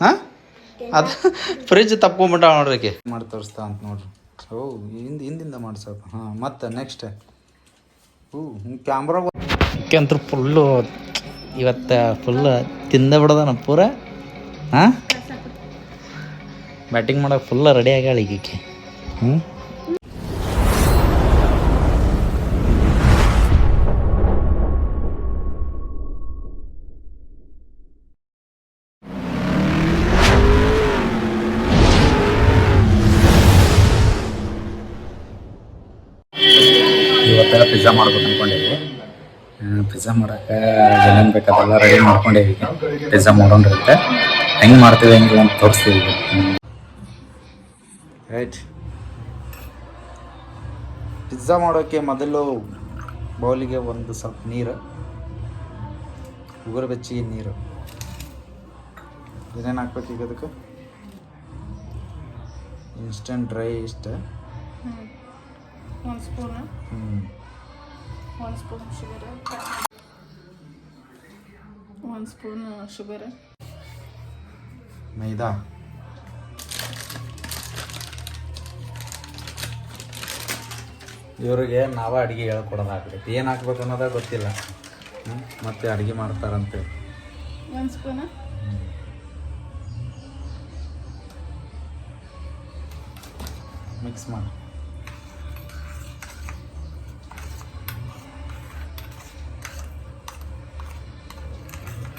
ಹಾಂ? ಅದು ಫ್ರಿಜ್ ತಪ್ಕೊಂಬಿಟ್ಟ ನೋಡ್ರಿ ಮಾಡಿ ತೋರಿಸ್ತಾ ಅಂತ ನೋಡ್ರಿ. ಓ, ಹಿಂದ ಹಿಂದಿಂದ ಮಾಡ್ಸಪ್ಪ ಹಾಂ, ಮತ್ತೆ ನೆಕ್ಸ್ಟ್ ಹ್ಞೂ ಕ್ಯಾಮ್ರಾ ಅಂತೂ ಫುಲ್ಲು ಇವತ್ತು ಫುಲ್ ತಿಂದ ಬಿಡೋದನ ಪೂರ. ಹಾಂ? ಬ್ಯಾಟಿಂಗ್ ಮಾಡೋಕೆ ಫುಲ್ ರೆಡಿ ಆಗ್ಯಾಳ ಈಗ ಈಕಿ ಹ್ಞೂ ಪಿಜ್ಜಾ ಮಾಡ್ಬೇಕು ಅನ್ಕೊಂಡೇವಿ ಪಿಜ್ಜಾ ಮಾಡಕ್ಕೆ ಏನೇನು ಬೇಕಾದೆಲ್ಲ ರೆಡಿ ಮಾಡ್ಕೊಂಡೇವಿ ಪಿಜ್ಜಾ ಮಾಡೋಣ್ರಿರುತ್ತೆ ಹೆಂಗೆ ಮಾಡ್ತೀವಿ ಹೆಂಗಿಲ್ಲ ಅಂತ ತೋರಿಸ್ತೀವಿ. ರೈಟ್ ಪಿಜ್ಜಾ ಮಾಡೋಕ್ಕೆ ಮೊದಲು ಬೌಲಿಗೆ ಒಂದು ಸ್ವಲ್ಪ ನೀರು ಉಗುರು ಬೆಚ್ಚಿ ನೀರು. ಏನೇನು ಹಾಕ್ಬೇಕು ಈಗ ಅದಕ್ಕೆ? ಇನ್ಸ್ಟಂಟ್ ಡ್ರೈ ಇಷ್ಟ ಹ್ಞೂ ಒಂದು ಸ್ಪೂನ್ ಶುಗರ್ ಒಂದು ಸ್ಪೂನ್ ಶುಗರ್ ಮೈದಾ? ಇವ್ರಿಗೆ ನಾವ ಅಡುಗೆ ಹೇಳ್ಕೊಡೋದು ಹಾಕ್ಬೇಕು ಏನು ಹಾಕ್ಬೇಕು ಅನ್ನೋದ ಗೊತ್ತಿಲ್ಲ? ಮತ್ತೆ ಅಡಿಗೆ ಮಾಡ್ತಾರಂತೇಳಿ ಒಂದು ಸ್ಪೂನ್. ಮಿಕ್ಸ್ ಮಾಡಿ.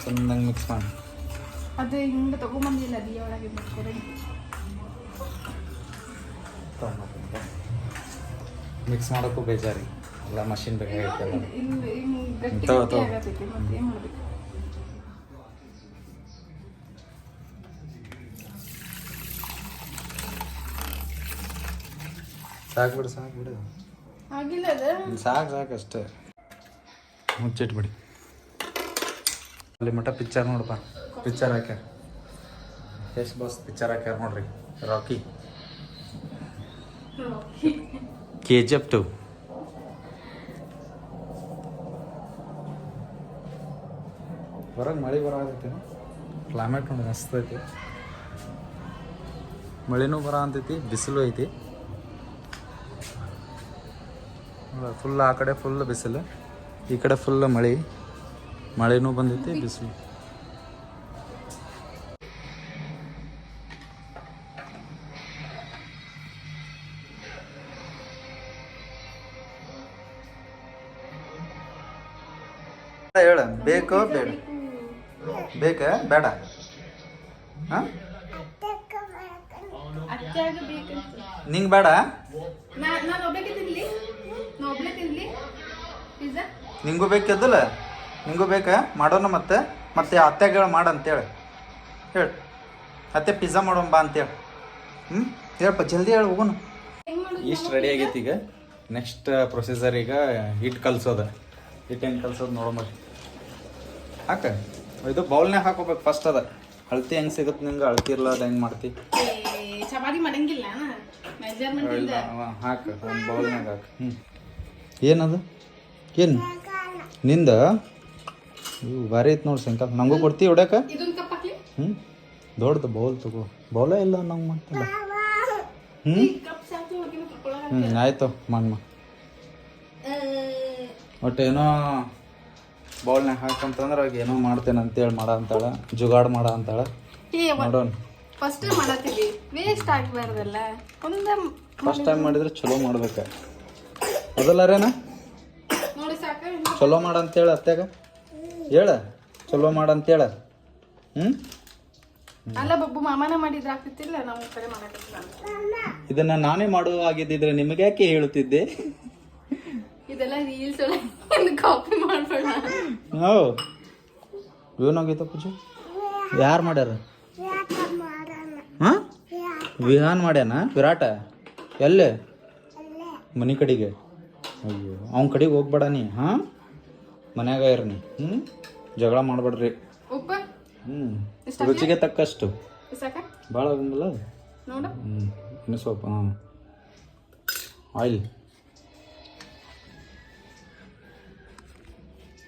ಚೆನ್ನಾಗಿ ಮಿಕ್ಸ್ ಮಾಡಿ ಅದು ಹಿಂಗೆ ತಗೊಂಬಂದಿಲ್ಲ ಅದಿ ಒಳಗೆ ಮಾಡ್ಕೊಡಿ ಮಿಕ್ಸ್ ಮಾಡೋಕ್ಕೂ ಬೇಜಾರಿ ಎಲ್ಲ ಮಷಿನ್ ಬೇಕು ಮಾಡ್ಬೇಕು ಸಾಕು ಬಿಡು ಸಾಕು ಬಿಡು ಆಗಿಲ್ಲ ಅದು ಸಾಕು ಸಾಕು ಅಷ್ಟೇ ಮುಚ್ಚಿಟ್ಬಿಡಿ. ಅಲ್ಲಿ ಮಟ್ಟ ಪಿಕ್ಚರ್ ನೋಡಪ್ಪ ಪಿಕ್ಚರ್ ಹಾಕ್ಯಾರ ಎಷ್ಟು ಬಾಸ್ ಪಿಕ್ಚರ್ ಹಾಕ್ಯಾರ ನೋಡ್ರಿ. Rocky K G F two ಹೊರಗೆ ಮಳೆ ಬರತೈತಿ ಕ್ಲೈಮೇಟ್ ನೋಡಿ ಮಸ್ತ್ ಐತಿ. ಮಳೆನೂ ಬರ ಅಂತೈತಿ, ಬಿಸಿಲು ಐತಿ. ಫುಲ್ ಆ ಕಡೆ ಫುಲ್ ಬಿಸಿಲು. ಈ ಕಡೆ ಫುಲ್ ಮಳೆ. ಮಳೆನೂ ಬಂದೈತಿ ಬಿಸಿಲು. ಹೇಳ ಬೇಕೋ ಬೇಡ. ಬೇಕಾ ಬೇಡ? ಹಾಂ? ನಿಂಗೆ ಬೇಡ? ನಿಂಗೂ ಬೇಕದಲ್ಲ ನಿಂಗೂ ಬೇಕಾ? ಮಾಡೋಣ ಮತ್ತೆ. ಮತ್ತೆ ಅತ್ತೆಗಳು ಹೇಳು ಮಾಡು ಅಂತೇಳಿ ಹೇಳಿ. ಅತ್ತೆ ಪಿಜ್ಜಾ ಮಾಡೋಣ ಬಾ ಅಂತೇಳಿ. ಹ್ಞೂ ಹೇಳಪ್ಪ ಜಲ್ದಿ ಹೇಳಿ ಹೋಗೋಣ ಇಷ್ಟು ರೆಡಿ ಆಗೈತಿ ಈಗ. ನೆಕ್ಸ್ಟ್ ಪ್ರೊಸೀಜರ್ ಈಗ ಹಿಟ್ಟು ಕಲ್ಸೋದ. ಹಿಟ್ಟು ಹೆಂಗೆ ಕಲ್ಸೋದು ನೋಡೋಣ ಹಾಕ. ಇದು ಬೌಲ್ನೇ ಹಾಕೋಬೇಕು ಫಸ್ಟ್ ಅದ. ಅಳತಿ ಹೆಂಗೆ ಸಿಗುತ್ತೆ ನಿಂಗೆ? ಅಳತಿ ಅದು ಹೆಂಗೆ ಮಾಡ್ತಿ? ಚಪಾತಿ ಮಾಡಂಗಿಲ್ಲ ಹಾಕ ಒಂದು ಬೌಲ್ನಾಗ ಹಾಕ. ಹ್ಞೂ ಏನದು? ಏನು? ನಿಂದ? ಇವು ಭಾರಿ ಐತೆ ನೋಡಿ ಸಂಕಲ್ಪ ನಮಗೂ ಕೊಡ್ತೀವಿ ಹೊಡ್ಯಾಕ? ಹ್ಞೂ ದೊಡ್ಡದು ಬೌಲ್ ತಗೋ. ಬೌಲ ಇಲ್ಲ ನಂಗೆ ಮಾಡ್ತಿಲ್ಲ. ಹ್ಞೂ ಹ್ಞೂ ಆಯಿತು ಮಣ್ಮ ಒಟ್ಟು ಏನೋ ಬೌಲ್ನಾಗ ಹಾಕಂತಂದ್ರೆ ಅವಾಗ ಏನೋ ಮಾಡ್ತೇನೆ ಅಂತೇಳಿ ಮಾಡ ಅಂತಾಳೆ. ಜುಗಾಡ್ ಮಾಡ ಅಂತಾಳೆ. ನೋಡೋಣ. ಫಸ್ಟ್ ಮಾಡತ್ತೀವಿ. ವೇಸ್ಟ್ ಆಗ್ಬಾರ್ದಲ್ಲ. ಒಂದ ಫಸ್ಟ್ ಟೈಮ್ ಮಾಡಿದ್ರೆ ಚಲೋ ಮಾಡ್ಬೇಕು. ಅದಲ್ಲರೇನ ನೋಡಿ ಸಾಕ ಚಲೋ ಮಾಡ ಅಂತೇಳಿ ಅತ್ಯಾಗ ಹೇಳ ಚಲೋ ಮಾಡ ಅಂತೇಳ ಹ್ಞೂ ಅಲ್ಲ ಬಬ್ಬು ಮಾಮನ ಮಾಡಿದ್ರೆ ಆಗ್ತಿತ್ತಿಲ್ಲ ನಮ್ಮ ಕಡೆ ಮಾಡಕ್ಕೆ ಇದನ್ನ ನಾನೇ ಮಾಡುವ ಆಗಿದ್ದಿದ್ರೆ ನಿಮಗೆ ಯಾಕೆ ಹೇಳುತ್ತಿದ್ದೆ? ಇದೆಲ್ಲ ರೀಲ್ಸ್ ಒಳಗೆ ಕಾಪಿ ಮಾಡ್ಬೇಡ. ಓ ಏನಾಗೈತ ಪೂಜೆ? ಯಾರು ಮಾಡ್ಯಾರ? ಹಾಂ? ವಿಹಾನ್ ಮಾಡ್ಯಾನ? ವಿರಾಟ? ಎಲ್ಲೇ? ಮನೆ ಕಡೆಗೆ? ಅಯ್ಯೋ ಅವನ ಕಡೆಗೆ ಹೋಗ್ಬೇಡ ನೀ ಹಾಂ? ಮನ್ಯಾಗ ಇರ್ನಿ ಹ್ಞೂ ಜಗಳ ಮಾಡಬೇಡ್ರಿ. ಉಪ್ಪು? ಹ್ಞೂ ರುಚಿಗೆ ತಕ್ಕಷ್ಟು. ಬಹಳ ಭಾಳ ಆಗಂಗಿಲ್ಲ ನೋಡು. ಹ್ಞೂ ಇನ್ನು ಸ್ವಲ್ಪ ಹಾಂ. ಆಯಿಲ್.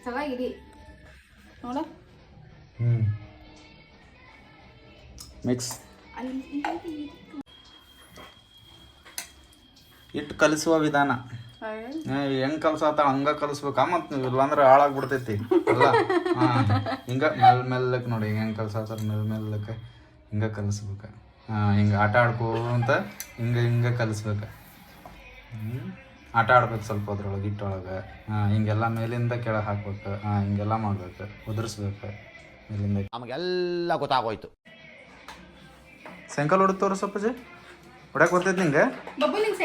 ಚೆನ್ನಾಗಿದೆ ನೋಡ. ಹ್ಞೂ ಮಿಕ್ಸ್ ಇಟ್ಟು ಕಲಿಸುವ ವಿಧಾನ. ಹೆಂಗ್ ಕಲ್ಸಾತ ಹಂಗ ಕಲಿಸ್ಬೇಕಾ? ಮತ್ ನೀವು ಇಲ್ಲಾಂದ್ರೆ ಹಾಳಾಗ್ಬಿಡ್ತೈತಿ. ಅಲ್ಲ? ಹಾ. ಹಿಂಗ ಮೆಲ್ ಮೆಲ್ಲಕ್ ನೋಡಿ ಹೆಂಗ್ ಕಲ್ಸಾತಾರ ಮೆಲ್ ಮೆಲ್ಲಕ್ಕೆ ಹಿಂಗ ಕಲಿಸ್ಬೇಕ. ಹಾ ಹಿಂಗ ಆಟ ಆಡ್ಕೋಂತ ಹಿಂಗ ಹಿಂಗ ಕಲಿಸ್ಬೇಕ. ಹ್ಮ್. ಆಟ ಆಡ್ಬೇಕು ಸ್ವಲ್ಪ ಅದ್ರೊಳಗೆ ಇಟ್ಟೊಳಗೆ ಹಾಂ ಹಿಂಗೆಲ್ಲ ಮೇಲಿಂದ ಕೆಳಗೆ ಹಾಕ್ಬೇಕು. ಹಾಂ ಹಿಂಗೆಲ್ಲ ಮಾಡ್ಬೇಕು. ಉದುರಿಸ್ಬೇಕು ಮೇಲಿಂದ. ನಮಗೆಲ್ಲ ಗೊತ್ತಾಗೋಯ್ತು. ಸೈಂಕಲ್ ಹೊಡೆದು ತೋರಿಸಪ್ಪ ಜಿ ಹೊಡ್ಯಾಕ್ ಬರ್ತೈತೆ ನಿಂಗೆ. ಬಬ್ಬು ನಿಂಗೆ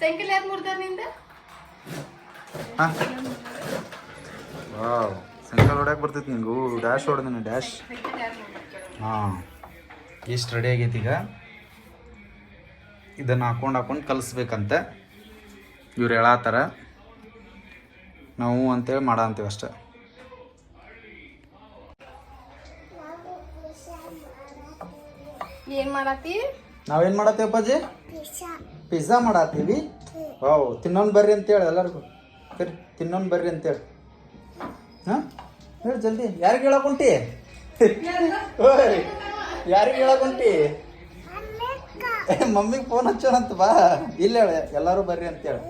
ಸೈಕಲ್ ಯಾರು ಮುರ್ದಾರ ನಿಂದ? ಹಾಂ. ವಾವ್ ಸೈಕಲ್ ಹೊಡ್ಯಾಕ್ ಬರ್ತೈತಿ ನಿಂಗು. ಡ್ಯಾಶ್ ಹೊಡೆದಿನಿ ಡ್ಯಾಶ್ ಹಾಂ. ಇಷ್ಟು ರೆಡಿ ಆಗೈತಿ ಈಗ? ಇದನ್ನು ಹಾಕೊಂಡು ಹಾಕೊಂಡು ಕಲಿಸ್ಬೇಕಂತೆ. ಇವ್ರು ಹೇಳತ್ತಾರ. ನಾವು ಅಂತೇಳಿ ಮಾಡ ಅಂತೀವಿ ಅಷ್ಟೆ. ಏನ್ ಮಾಡತ್ತೀವಿ ನಾವೇನು ಮಾಡತ್ತೇವೆ ಅಪ್ಪಾಜಿ ಪಿಜ್ಜಾ ಮಾಡತ್ತೀವಿ? ಓ ತಿನ್ನೋನ್ ಬರ್ರಿ ಅಂತೇಳಿ ಎಲ್ಲರಿಗೂ. ಸರಿ ತಿನ್ನೋನ್ ಬರ್ರಿ ಅಂತೇಳಿ. ಹಾಂ? ಹೇಳಿ ಜಲ್ದಿ ಯಾರಿಗೆ ಹೇಳಕೊಂಟಿ? ಓಯ್ ಯಾರಿಗೆ ಹೇಳಕೊಂಟಿ? ಮಮ್ಮಿಗೆ ಫೋನ್ ಹಚ್ಚೋಣಂತ ಬಾ. ಇಲ್ಲ ಹೇಳ ಎಲ್ಲರೂ ಬರ್ರಿ ಅಂತೇಳಿ.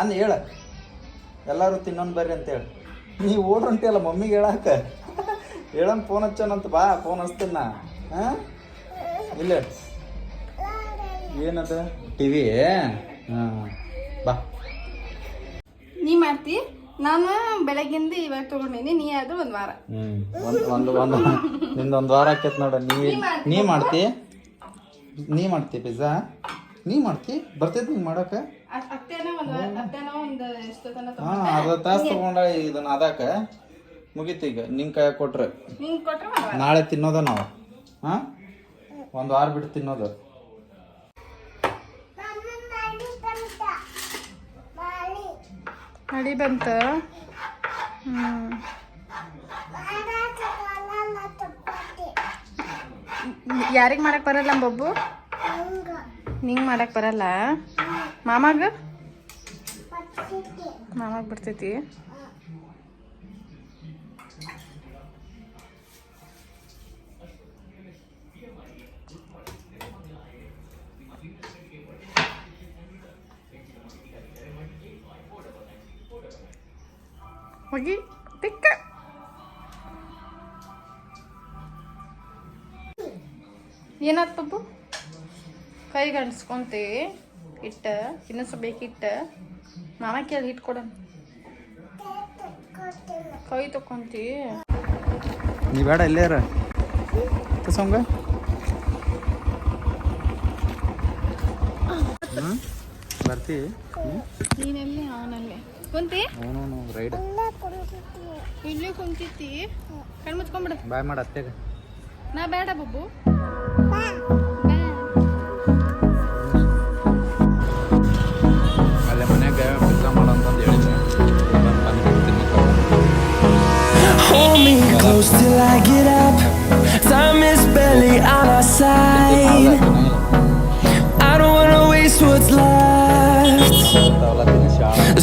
ಅನ್ನ ಹೇಳ. ಎಲ್ಲರೂ ತಿನ್ನೋನ್ ಬರ್ರಿ ಅಂತೇಳಿ. ನೀ ಓಡ್ರಂಟಿಯಲ್ಲ ಮಮ್ಮಿಗೆ ಹೇಳಾಕ? ಹೇಳನ್ ಫೋನ್ ಹಚ್ಚೋಣಂತ ಬಾ ಫೋನ್ ಹಚ್ತೀನಿ ನಾ. ಹಾಂ? ಇಲ್ಲ ಏನದ? ಟಿ ವಿ ಹಾಂ ಬಾ. ನೀ ಮಾಡ್ತಿ? ನಾನು ಬೆಳಗ್ಗಿಂದ ಇವಾಗ ತಗೊಂಡಿನಿ ನೀ ಅದು ಒಂದ್ ವಾರ. ಹ್ಮ್. ಒಂದು ಒಂದು ಒಂದು ನಿಂದು ಒಂದು ವಾರ ಆಕೈತೆ ನೋಡ. ನೀ ನೀ ಮಾಡ್ತಿ. ನೀ ಮಾಡ್ತಿ? ಪಿಜ್ಜಾ? ನೀ ಮಾಡ್ತಿ? ಬರ್ತೈತಿ ನಿಂಗೆ ಮಾಡೋಕೆ? ಅತ್ತೆನ ಒಂದ್ ವಾರ- ಅತ್ತೆನ ಒಂದ್ ಅರ್ಧ ತಾಸು ತೊಗೊಂಡ ಇದನ್ನ ಅದಾಕ. ಮುಗೀತು ಈಗ. ನಿಂಗೆ ಕೈ ಕೊಟ್ರೆ. ನಿಂಗ್ ಕೊಟ್ರೆ ಒಂದ್ ವಾರ. ನಾಳೆ ತಿನ್ನೋದ ನಾವು. ಹಾಂ? ಒಂದು ವಾರ ಬಿಟ್ಟು ತಿನ್ನೋದು. ಮಳಿ ಬಂತ. ಯಾರಿಗೆ ಯಾರಿಗ್ ಮಾಡಕ್ ಬರಲ್ಲ ಬೊಬ್ಬು ನಿಂಗ್ ಮಾಡಕ್ ಬರಲ್ಲ? ಮಾಮಾಗ? ಮಾಮಾಗ್ ಬರ್ತೈತಿ. ಹೋಗಿ ತಿಕ್ಕ ಏನಾಯ್ತು ಪಪ್ಪು? ಕೈ ಗಂಡ್ಸ್ಕೊಂತಿ. ಹಿಟ್ಟ ಇನ್ನೊಂದು ಸ್ವಲ್ಪ ಬೇಕಿಟ್ಟ. ಮಾಮ ಕೇಳಿ ಹಿಟ್ಟು ಕೊಡೋಣ ಕೈ ತಕೊಂತಿ. ನೀ ಬೇಡ ಇಲ್ಲೇ ಇರ. ಸಂಗ ಹ್ಞೂ ಬರ್ತಿ. ನೀನೆಲ್ಲಿ ಅವನಲ್ಲಿ ಕುಂತಿ ಅವನು ರೈಡ್ ಇಲ್ಲೇ ಕುಂತಿತ್ತಿ ಕಣ್ಣು ಮುಚ್ಕೊಂಡ್ಬಿಡ ಬಾಯ್ ಮಾಡ ಅತ್ತೆಗ ನಾ ಬೇಡ ಬಬ್ಬು ಅಲ್ಲೇ ಮನ್ಯಾಗ ಪಿಜ್ಜಾ ಮಾಡಂತಂದು ಹೇಳಿದ್ದೆ close till I get up. Time is barely on our side. I don't wanna waste what's left.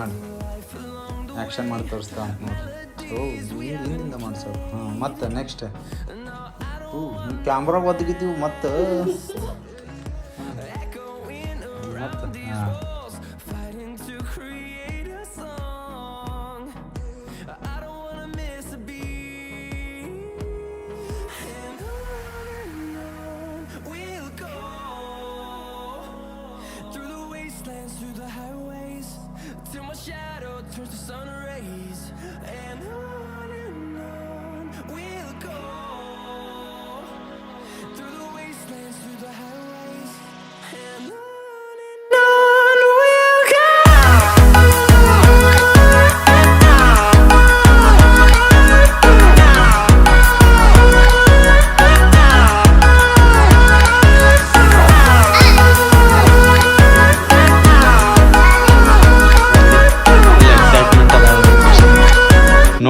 ಮಾಡಿ. ಆ್ಯಕ್ಷನ್ ಮಾಡಿ ತೋರಿಸ್ತಾ ಅಂತ ನೋಡ್ರಿ ಓ ಹಿಂದ್- ಹಿಂದಿಂದ ಮಾಡ್ಸೋ ಹಾಂ, ಮತ್ತೆ ನೆಕ್ಸ್ಟ್ ಹ್ಞೂ ಕ್ಯಾಮ್ರಾ ಒದಗಿದ್ದೀವಿ ಮತ್ತೆ. ಮತ್ತೆ. To sun rays. And on and on we'll go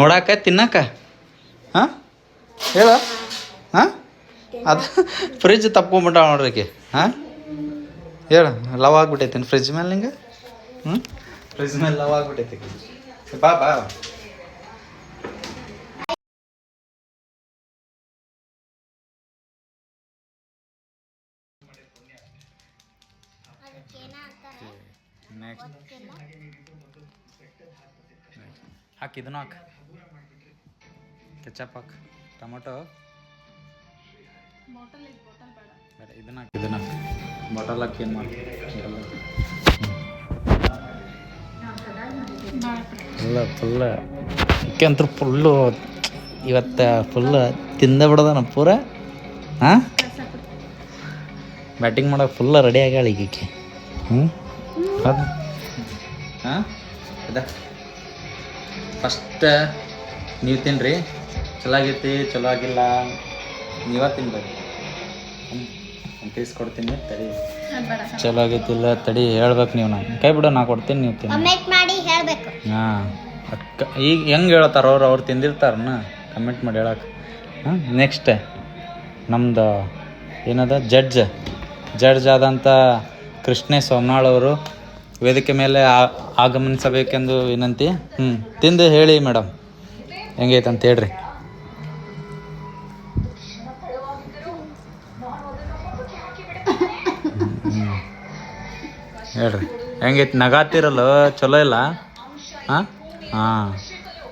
ನೋಡಾಕ, ತಿನ್ನಕ? ಹಾಂ? ಹೇಳ. ಹಾಂ? ಅದು ಫ್ರಿಜ್ ತಪ್ಕೊಂಬಿಟ್ಟ ನೋಡ್ರಿಕೆ ಹಾಂ? ಹೇಳ ಲವ್ ಆಗ್ಬಿಟ್ಟೈತೇನು ಫ್ರಿಜ್ ಮೇಲೆ ನಿಂಗೆ? ಹ್ಞೂ ಫ್ರಿಜ್ ಮೇಲೆ ಲವ್ ಆಗ್ಬಿಟ್ಟೈತಿ ಬಾ ಬಾ. ನೆಕ್ಸ್ಟ್ ಹಾಕಿ ಇದನ್ನು ಹಾಕು. ಕೆಚಪ್ ಹಾಕ. ಟೊಮೊಟೊ. ಬೇಡ ಇದನ್ನ ಹಾಕಿ. ಇದನ್ನ ಬಾಟಲ್ ಹಾಕಿ ಏನು ಮಾಡ್ತೀವಿ ಫುಲ್ಲ ಫುಲ್ಲ ಅಂತೂ ಫುಲ್ಲು ಇವತ್ತು ಫುಲ್ ತಿಂದ ಬಿಡೋದನ ಪೂರ? ಹಾಂ ಬ್ಯಾಟಿಂಗ್ ಮಾಡೋಕೆ ಫುಲ್ಲ ರೆಡಿ ಆಗ್ಯಾಳ ಈಗಕ್ಕೆ ಹ್ಞೂ ಹೌದು ಹಾಂ? ಅದ. ಫಸ್ಟ್ ನೀವು ತಿನ್ನಿರಿ ಚಲೋ ಆಗೈತಿ ಚಲೋ ಆಗಿಲ್ಲ ನೀವ ತಿನ್ಬೇಕು ಒಂದು ಪೀಸ್ ಕೊಡ್ತೀನಿ ತಡಿ. ಚಲೋ ಆಗೈತಿಲ್ಲ ತಡಿ ಹೇಳ್ಬೇಕು ನೀವು ನಾನು. ಕೈ ಬಿಡು ನಾ ಕೊಡ್ತೀನಿ ನೀವು ತಿನ್ನಿ ಮಾಡಿ ಹೇಳಬೇಕು. ಹಾಂ. ಅಕ್ಕ ಈಗ ಹೆಂಗೆ ಹೇಳ್ತಾರ ಅವ್ರು ಅವ್ರು ತಿಂದಿರ್ತಾರನ? ಕಮೆಂಟ್ ಮಾಡಿ ಹೇಳಕ್ಕೆ ಹಾಂ ನೆಕ್ಸ್ಟ್ ನಮ್ದು ಏನದ? ಜಡ್ಜ್. ಜಡ್ಜ್ ಆದಂಥ ಕೃಷ್ಣೇ ಸೋಮನಾಳ್ ಅವರು ವೇದಿಕೆ ಮೇಲೆ ಆಗಮನಿಸಬೇಕೆಂದು ವಿನಂತಿ. ಹ್ಞೂ ತಿಂದು ಹೇಳಿ ಮೇಡಮ್ ಹೆಂಗೈತೆ ಅಂತ ಹೇಳ್ರಿ. ಹೇಳ್ರಿ. ಹೆಂಗೈತಿ? ನಗಾತಿರಲ್ಲ? ಚಲೋ ಇಲ್ಲ? ಹಾಂ? ಹಾಂ.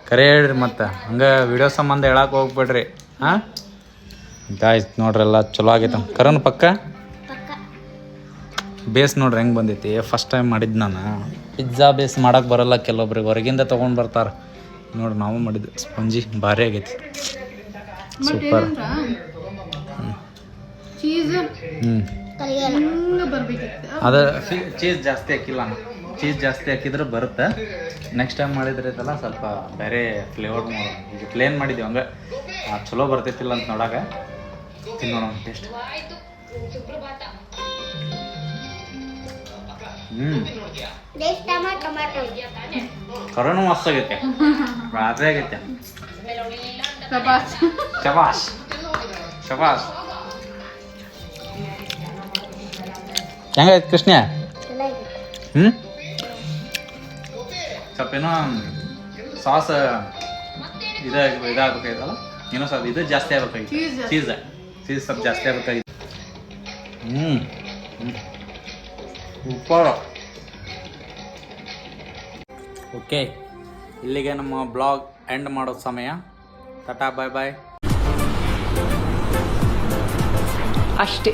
ಕರೆ ಹೇಳ್ರಿ ಮತ್ತೆ. ಹಂಗೆ ವಿಡಿಯೋ ಸಂಬಂಧ ಹೇಳಕ್ಕೆ ಹೋಗ್ಬೇಡ್ರಿ. ಹಾಂ? ಆಯ್ತು ನೋಡ್ರಲ್ಲ ಚಲೋ ಆಗೈತೆ ಕರೋನ ಪಕ್ಕ? ಬೇಸ್ ನೋಡ್ರಿ ಹೆಂಗೆ ಬಂದೈತಿ. ಫಸ್ಟ್ ಟೈಮ್ ಮಾಡಿದ್ದು ನಾನು. ಪಿಜ್ಜಾ ಬೇಸ್ ಮಾಡೋಕ್ಕೆ ಬರಲ್ಲ ಕೆಲವೊಬ್ರಿಗೆ ಹೊರಗಿಂದ ತೊಗೊಂಡು ಬರ್ತಾರೆ. ನೋಡಿ ನಾವು ಮಾಡಿದ್ದು ಸ್ಪಂಜಿ ಭಾರಿ ಆಗೈತಿ. ಸೂಪರ್ ಅದು ಚೀಸ್ ಜಾಸ್ತಿ ಹಾಕಿಲ್ಲ ನಾನು ಚೀಸ್ ಜಾಸ್ತಿ ಹಾಕಿದ್ರೆ ಬರುತ್ತೆ. ನೆಕ್ಸ್ಟ್ ಟೈಮ್ ಮಾಡಿದ್ರೆ ಐತಲ್ಲ ಸ್ವಲ್ಪ ಬೇರೆ ಫ್ಲೇವರ್ ನೋಡೋಣ. ಈಗ ಪ್ಲೇನ್ ಮಾಡಿದ್ದೀವಿ ಹಂಗೆ. ಆ, ಚಲೋ ಬರ್ತೈತಿಲ್ಲ ಅಂತ ನೋಡಾಗ ತಿನ್ನೋಣ ಟೇಸ್ಟ್ ಕರೋನು ಮಸ್ತ್ ಆಗೈತೆ ರಾತ್ರಿ ಆಗೈತೆ ಪ್ರಭಾಸ್ ಶಬಾಷ್ ಶಬಾಷ್ ಹೆಂಗಾಯ್ತು ಕೃಷ್ಣ ಚೆನ್ನಾಗಿದೆ ಹ್ಞೂ ಸ್ವಲ್ಪ ಏನೋ ಸಾಸ್ ಇದ ಇದಾಗಬೇಕಾಗಿತ್ತಲ್ಲ ಏನೋ ಸ್ವಲ್ಪ ಇದು ಜಾಸ್ತಿ ಆಗ್ಬೇಕಾಗಿತ್ತು Cheese. ಚೀಸ್ ಚೀಸ್ ಸ್ವಲ್ಪ ಜಾಸ್ತಿ ಆಗ್ಬೇಕಾಗಿತ್ತು ಹ್ಞೂ ಸೂಪರ್ ಓಕೆ ಇಲ್ಲಿಗೆ ನಮ್ಮ ಬ್ಲಾಗ್ ಎಂಡ್ ಮಾಡೋ ಸಮಯ. ಟಾಟಾ ಬಾಯ್ ಬಾಯ್ ಅಷ್ಟೇ.